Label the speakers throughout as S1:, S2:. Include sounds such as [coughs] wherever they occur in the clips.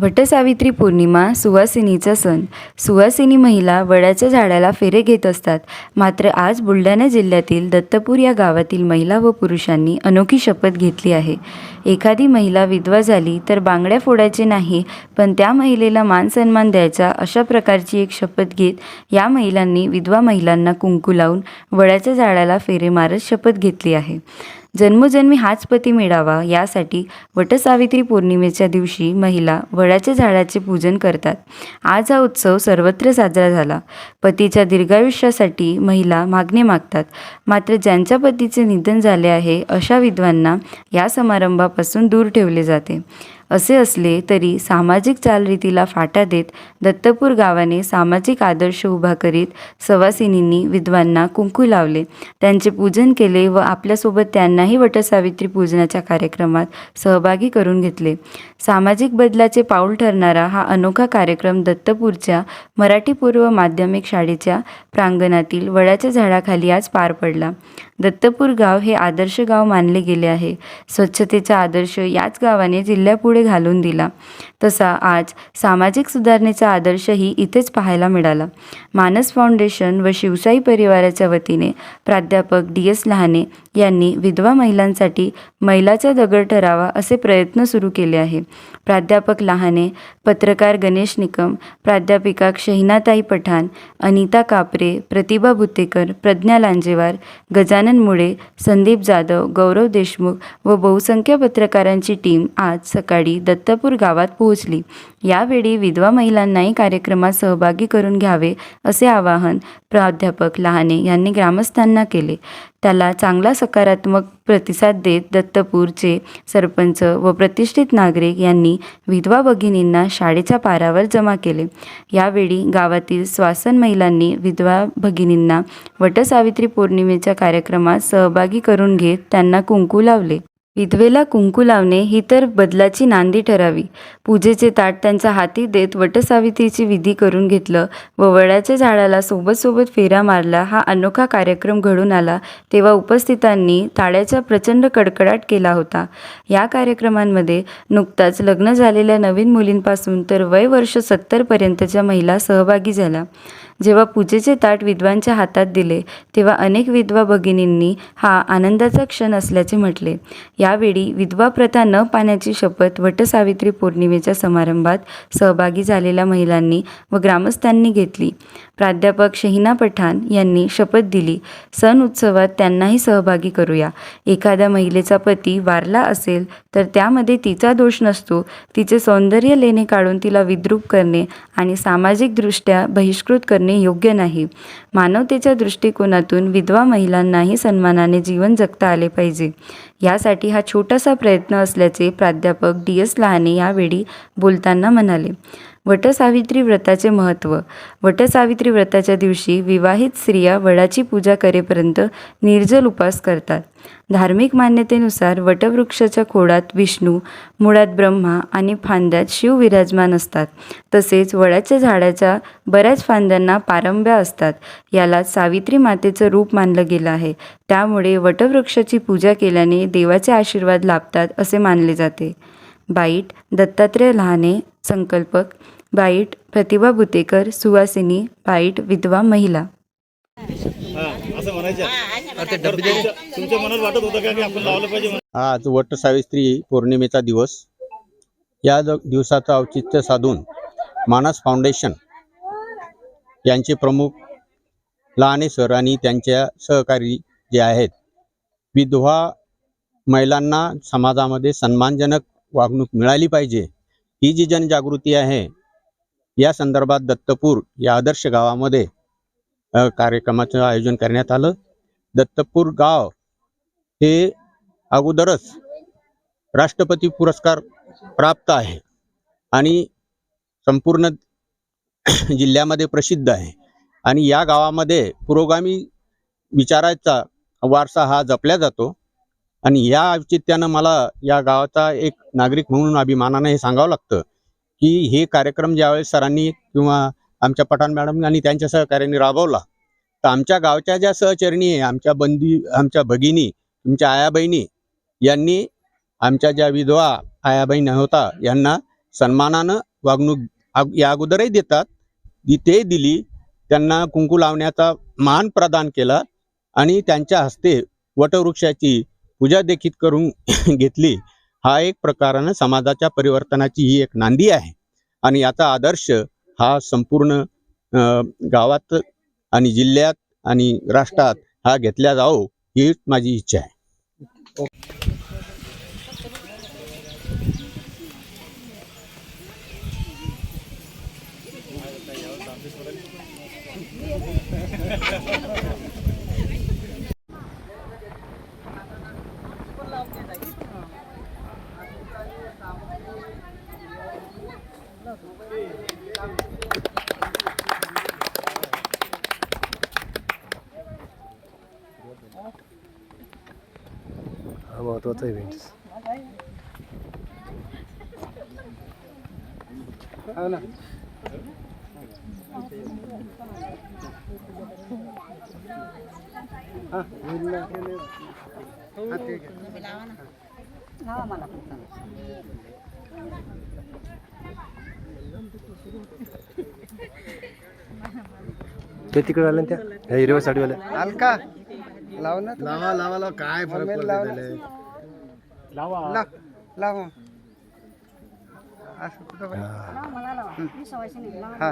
S1: भटसावित्री पौर्णिमा सुवासिनीचा सण. सुवासिनी महिला वडाच्या झाडाला फेरे घेत असतात. मात्र आज बुलढाणा जिल्ह्यातील दत्तपूर या गावातील महिला व पुरुषांनी अनोखी शपथ घेतली आहे. एखादी महिला विधवा झाली तर बांगड्या फोडायचे नाही पण त्या महिलेला मान सन्मान द्यायचा अशा प्रकारची एक शपथ घेत या महिलांनी विधवा महिलांना कुंकू लावून वडाच्या झाडाला फेरे मारत शपथ घेतली आहे. जन्मोजन्मी हाच पती मिळावा यासाठी वटसावित्री पौर्णिमेच्या दिवशी महिला वडाच्या झाडाचे पूजन करतात. आज हा उत्सव सर्वत्र साजरा झाला. पतीच्या दीर्घायुष्यासाठी महिला मागणे मागतात. मात्र ज्यांच्या पतीचे निधन झाले आहे अशा विधवांना या समारंभापासून दूर ठेवले जाते. असे असले तरी सामाजिक चालरीतीला फाटा देत दत्तपूर गावाने सामाजिक आदर्श उभा करीत सवासिनींनी विद्वांना कुंकू लावले. त्यांचे पूजन केले व आपल्यासोबत त्यांनाही वटसावित्री पूजनाच्या कार्यक्रमात सहभागी करून घेतले. सामाजिक बदलाचे पाऊल ठरणारा हा अनोखा कार्यक्रम दत्तपूरच्या मराठी पूर्व माध्यमिक शाळेच्या प्रांगणातील वडाच्या झाडाखाली आज पार पडला. दत्तपूर गाव हे आदर्श गाव मानले गेले आहे. स्वच्छतेचा आदर्श याच गावाने जिल्ह्यापुढे घालून दिला. तसा आज सामाजिक सुधारणेचा आदर्शही इथेच पाहायला मिळाला. मानस फाउंडेशन व शिवसाई परिवाराच्या वतीने प्राध्यापक डी एस लहाने यांनी विधवा महिलांसाठी मैलाचा दगड ठरावा असे प्रयत्न सुरू केले आहे. प्राध्यापक लहाने पत्रकार गणेश निकम प्राध्यापिका शहिनाताई पठाण अनिता कापरे प्रतिभा भुतेकर प्रज्ञा लांजेवार गजानन मुळे संदीप जाधव गौरव देशमुख व बहुसंख्य पत्रकारांची टीम आज सकाळी दत्तपूर गावात पोहोचली. यावेळी विधवा महिलांनाही कार्यक्रमात सहभागी करून घ्यावे असे आवाहन प्राध्यापक लहाने यांनी ग्रामस्थांना केले. त्याला चांगला सकारात्मक प्रतिसाद देत दत्तपूरचे सरपंच व प्रतिष्ठित नागरिक यांनी विधवा भगिनींना शाळेच्या पारावर जमा केले. यावेळी गावातील स्वासन महिलांनी विधवा भगिनींना वटसावित्री पौर्णिमेच्या कार्यक्रमात सहभागी करून घेत त्यांना कुंकू लावले. विधवेला कुंकू लावणे ही तर बदलाची नांदी ठरावी. पूजेचे ताट त्यांच्या हाती देत वटसावित्रीची विधी करून घेतलं. व वडाच्या झाडाला सोबत सोबत फेरा मारला. हा अनोखा कार्यक्रम घडून आला तेव्हा उपस्थितांनी टाळ्याचा प्रचंड कडकडाट केला होता. या कार्यक्रमांमध्ये नुकताच लग्न झालेल्या नवीन मुलींपासून तर वय वर्ष सत्तरपर्यंतच्या महिला सहभागी झाल्या. जेव्हा पूजेचे ताट विधवांच्या हातात दिले तेव्हा अनेक विधवा भगिनींनी हा आनंदाचा क्षण असल्याचे म्हटले. यावेळी विधवा प्रथा न पाण्याची शपथ वटसावित्री पौर्णिमेच्या समारंभात सहभागी झालेल्या महिलांनी व ग्रामस्थांनी घेतली. प्राध्यापक शहिना पठाण यांनी शपथ दिली. सण उत्सवात त्यांनाही सहभागी करूया. एखाद्या महिलेचा पती वारला असेल तर त्यामध्ये तिचा दोष नसतो. तिचे सौंदर्य लेणे काढून तिला विद्रूप करणे आणि सामाजिकदृष्ट्या बहिष्कृत करणे योग्य नाही. मानवतेच्या दृष्टिकोनातून विधवा महिलांनाही सन्मानाने जीवन जगता आले पाहिजे. यासाठी हा छोटासा प्रयत्न असल्याचे प्राध्यापक डी एस लहाने यावेळी बोलताना म्हणाले. वटसावित्री व्रताचे महत्त्व. वटसावित्री व्रताच्या दिवशी विवाहित स्त्रिया वडाची पूजा करेपर्यंत निर्जल उपास करतात. धार्मिक मान्यतेनुसार वटवृक्षाच्या खोडात विष्णू मुळात ब्रह्मा आणि फांद्यात शिव विराजमान असतात. तसेच वडाच्या झाडाच्या बऱ्याच फांद्यांना पारंब्या असतात. याला सावित्री मातेचं रूप मानलं गेलं आहे. त्यामुळे वटवृक्षाची पूजा केल्याने देवाचे आशीर्वाद लाभतात असे मानले जाते. बाईट दत्तात्रय लहाने संकल्पक बाईट प्रतिभा भुतेकर सुवासिनी बाईट विधवा महिला.
S2: हा असं म्हणायचं. तर तुमच्या तुमच्या मनात वाटत होतं का की आपण लावलं पाहिजे म्हणून?
S3: आज वट सावित्री पौर्णिमेचा दिवस. या दिवसाचं औचित्य साधून मानस फाउंडेशन यांचे प्रमुख लहाने सर आणि त्यांच्या सहकारी जे आहेत विधवा महिलांना समाजामध्ये सन्मानजनक वागणूक मिळाली पाहिजे. ही जी जनजागृती आहे या संदर्भात दत्तपूर या आदर्श गावामध्ये कार्यक्रमाचं आयोजन करण्यात आलं. दत्तपूर गाव हे अगोदरच राष्ट्रपती पुरस्कार प्राप्त आहे आणि संपूर्ण [clears throat] जिल्ह्यामध्ये प्रसिद्ध आहे. आणि या गावामध्ये पुरोगामी विचाराचा वारसा हा जपला जातो. आणि या औचित्यानं मला या गावाचा एक नागरिक म्हणून अभिमानानं हे सांगावं लागतं की हे कार्यक्रम ज्यावेळेस सरांनी किंवा आमच्या पठाण मॅडम आणि त्यांच्या सहकार्याने राबवला तर आमच्या गावच्या ज्या सहचरणी आहे आमच्या बंदी आमच्या भगिनी तुमच्या आया बहिणी यांनी आमच्या ज्या विधवा आया बहिणी होता यांना सन्मानानं वागणूक या अगोदरही देतात ते दिली त्यांना कुंकू लावण्याचा मान प्रदान केला आणि त्यांच्या हस्ते वटवृक्षाची पूजा देखील करून [coughs] घेतली. हा एक प्रकारानं समाजाच्या परिवर्तनाची ही एक नांदी आहे. आणि याचा आदर्श हा संपूर्ण गावात आणि जिल्ह्यात आणि राष्ट्रात हा घेतला जावो ही माझी इच्छा आहे.
S4: हा महत्त्वाचा इव्हेंट ते तिकडे आले त्या? हिरव्या साडीवाल्या
S5: हलका लाव ना लावा लावा लावा. काय फरक पडतो लावा लावा. असं कुठं पाहिजे? हा.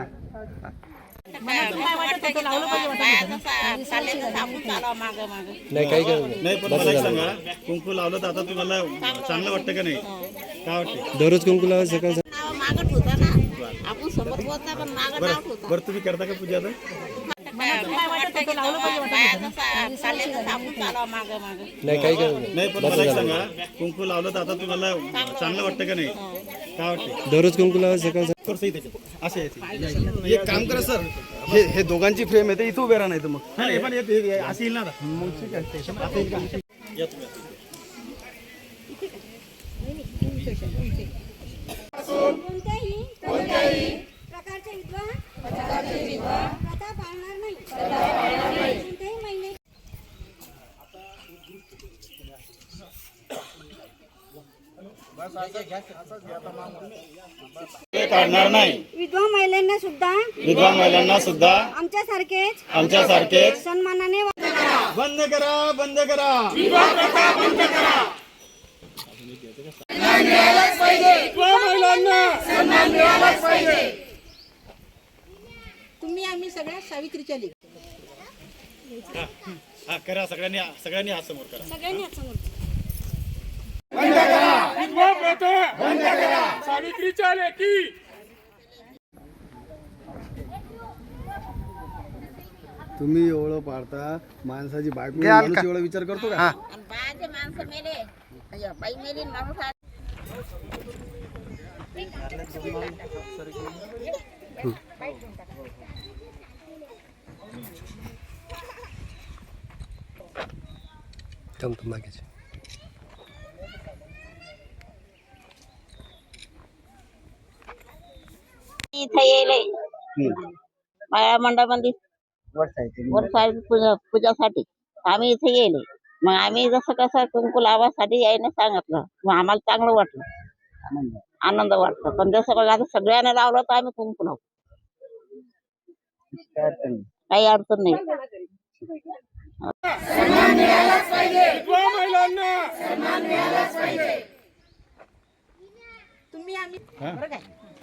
S4: नाही. काही गरज नाही.
S2: नाही पण मला एक सांगा. कुंकू लावलं तर आता तुम्हाला चांगलं वाटतं का नाही? काय वाटतं?
S4: दररोज कुंकू लावायचं सकाळ
S6: नाव मागत होता ना. आपण सोबत होत नाही पण मागत होता
S2: बरं तुम्ही करता का पूजा आता?
S4: नाही काही गरज नाही.
S2: नाही पण मला एक सांगा कुंकू लावलं तर आता तुम्हाला चांगलं वाटतं का नाही? काय वाटतं?
S4: दररोज कुंकू लावायचं सकाळ.
S2: असे.
S5: एक काम करा सर. हे हे दोघांची फ्रेम आहे ते इथं उभे राहा नाही तर मग.
S2: हा, हे पण येत- हे- हे असं येईल ना येईल का? या तुम्ही आता.
S7: कोणत्याही कोणत्याही प्रकारचे विद्वान प्रथा पाळणार नाही कोणत्याही महिने
S2: हे काढणार नाही.
S7: विधवा महिलांना सुद्धा
S2: विधवा महिलांना सुद्धा
S7: आमच्यासारखेच
S2: आमच्यासारखेच
S7: सन्मानाने वा-
S2: बंद करा बंद करा.
S6: तुम्ही आम्ही सगळ्या सावित्रीच्या
S2: हा करा सगळ्यांनी सगळ्यांनी हात समोर करा.
S7: सगळ्यांनी हात समोर
S5: तुम्ही एवढं पाडता माणसाची बायको माणूस एवढा विचार करतो का?
S6: आणि बायाचे माणसं मेले. मी इथं येले माया मंडळामध्ये. वरसाहेब पूजा. पूजासाठी. आम्ही इथे गेले मग आम्ही जसं कसं कुंकू लावासाठी यायने सांगितलं. मग आम्हाला चांगलं वाटलं. आनंद. वाटतो. पण जसं बघा आता सगळ्यांना लावलं तर आम्ही कुंकू लावू काही अडचण नाही. तुम्ही आम्ही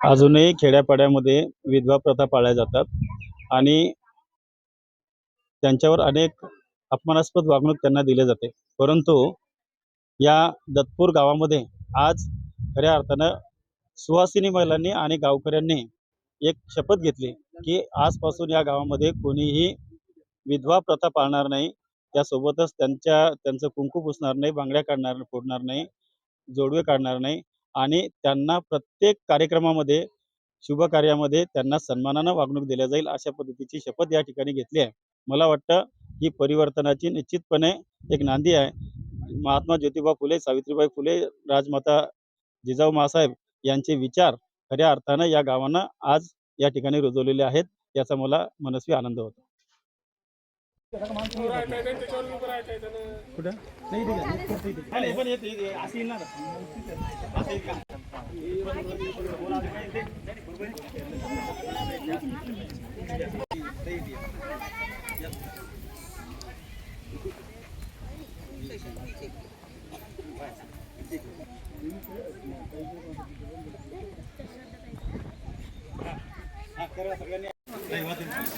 S2: अजूनही खेड्यापाड्यामध्ये विधवा प्रथा पाळल्या जातात. आणि त्यांच्यावर अनेक अपमानास्पद वागणूक त्यांना दिले जाते. परंतु या दत्तपूर गावामध्ये आज खऱ्या अर्थानं सुहासिनी महिलांनी आणि गावकऱ्यांनी एक शपथ घेतली की आजपासून या गावामध्ये कोणीही विधवा प्रथा पाळणार नाही. त्यासोबतच त्यांच्या त्यांचं कुंकू पुसणार नाही बांगड्या काढणार फोडणार नाही जोडवे काढणार नाही. आणि त्यांना प्रत्येक कार्यक्रमामध्ये शुभ कार्यामध्ये त्यांना सन्मानानं वागणूक दिल्या जाईल अशा पद्धतीची शपथ या ठिकाणी घेतली आहे. मला वाटतं ही परिवर्तनाची निश्चितपणे एक नांदी आहे. महात्मा ज्योतिबा फुले सावित्रीबाई फुले राजमाता जिजाऊ मासाहेब यांचे विचार खऱ्या अर्थानं या गावांना आज या ठिकाणी रुजवलेले आहेत याचा मला मनस्वी आनंद होतो.
S8: Terima kasih.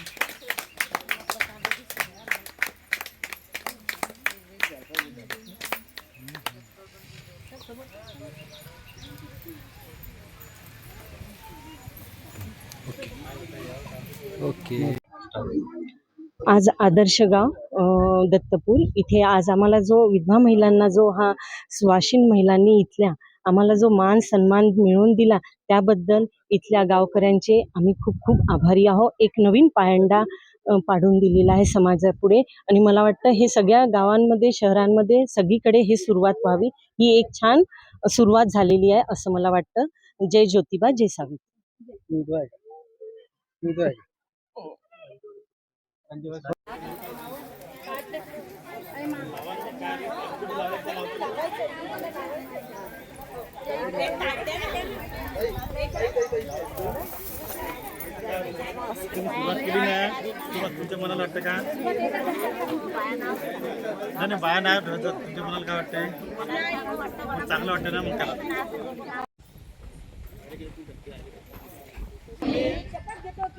S9: आज आदर्श गाव दत्तपूर. इथे आज आम्हाला जो विधवा महिलांना जो हा स्वाशीन महिलांनी इथल्या आम्हाला जो मान सन्मान मिळवून दिला त्याबद्दल इथल्या गावकऱ्यांचे आम्ही खूप खूप आभारी आहोत. एक नवीन पायंडा पाडून दिलेला आहे समाजापुढे. आणि मला वाटतं हे सगळ्या गावांमध्ये शहरांमध्ये सगळीकडे हे सुरुवात व्हावी. ही एक छान सुरुवात झालेली आहे असं मला वाटतं. जय ज्योतिबा जय सावित्री.
S2: सुरुवात केली नाही सुरुवात तुमच्या मनाला वाटतं का नाही नाही बाया नाही ठरत तुमच्या मनाला काय वाटतंय चांगलं वाटतं ना मग
S7: त्याला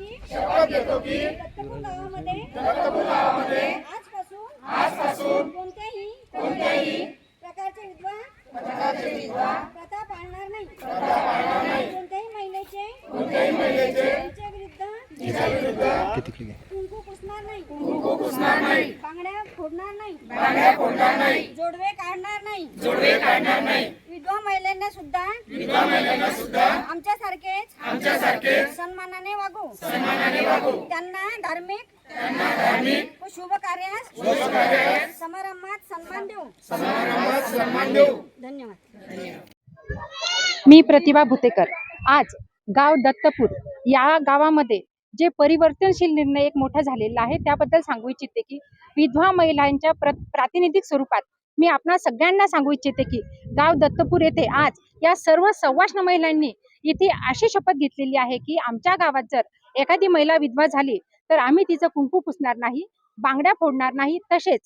S7: की शपथ घेतो की दत्तपूर गावामध्ये दत्तपूर गावामध्ये आजपासून आजपासून कोणत्याही कोणत्याही प्रकारचे विधवा प्रकारचे विधवा प्रथा पाळणार नाही. प्रथा पाळणार नाही. कोणत्याही महिलेचे कोणत्याही महिलेचे तिच्या विरुद्ध तिच्या विरुद्ध कुंकू पुसणार नाही. कुंकू पुसणार नाही. बांगड्या फोडणार नाही. बांगड्या फोडणार नाही. जोडवे काढणार नाही. जोडवे काढणार नाही. महिलांना सुद्धा विधवा महिलांना सुद्धा आमच्यासारखेच आमच्यासारखे सन्मानाने वागू. सन्मानाने वागू. त्यांना धार्मिक त्यांना धार्मिक व शुभ कार्यास शुभ कार्यास समारंभात सन्मान देऊ. समारंभात सन्मान देऊ. धन्यवाद.
S8: मी प्रतिभा भुतेकर. आज गाव दत्तपूर या गावामध्ये जे परिवर्तनशील निर्णय एक मोठा झालेला आहे त्याबद्दल सांगू इच्छिते की विधवा महिलांच्या प्र प्रातिनिधिक स्वरूपात मी आपणा सगळ्यांना सांगू इच्छिते की गाव दत्तपूर येथे आज या सर्व सव्वाष्ण महिलांनी इथे अशी शपथ घेतलेली आहे की आमच्या गावात जर एखादी महिला विधवा झाली तर आम्ही तिचं कुंकू पुसणार नाही बांगड्या फोडणार नाही तसेच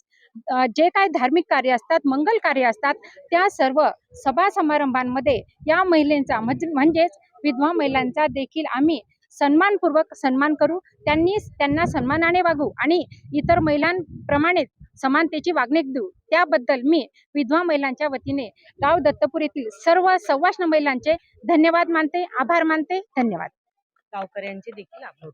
S8: जे काय धार्मिक कार्य असतात मंगल कार्य असतात त्या सर्व सभा समारंभांमध्ये या महिलेंचा म्हणजेच विधवा महिलांचा देखील आम्ही सन्मानपूर्वक सन्मान करू त्यांनी त्यांना सन्मानाने वागू आणि इतर महिलांप्रमाणेच समानतेची वागणूक देऊ. त्याबद्दल मी विधवा महिलांच्या वतीने गाव दत्तपूर येथील सर्व सवाष्ण महिलांचे धन्यवाद मानते आभार मानते धन्यवाद.
S9: गावकऱ्यांचे देखील आभार.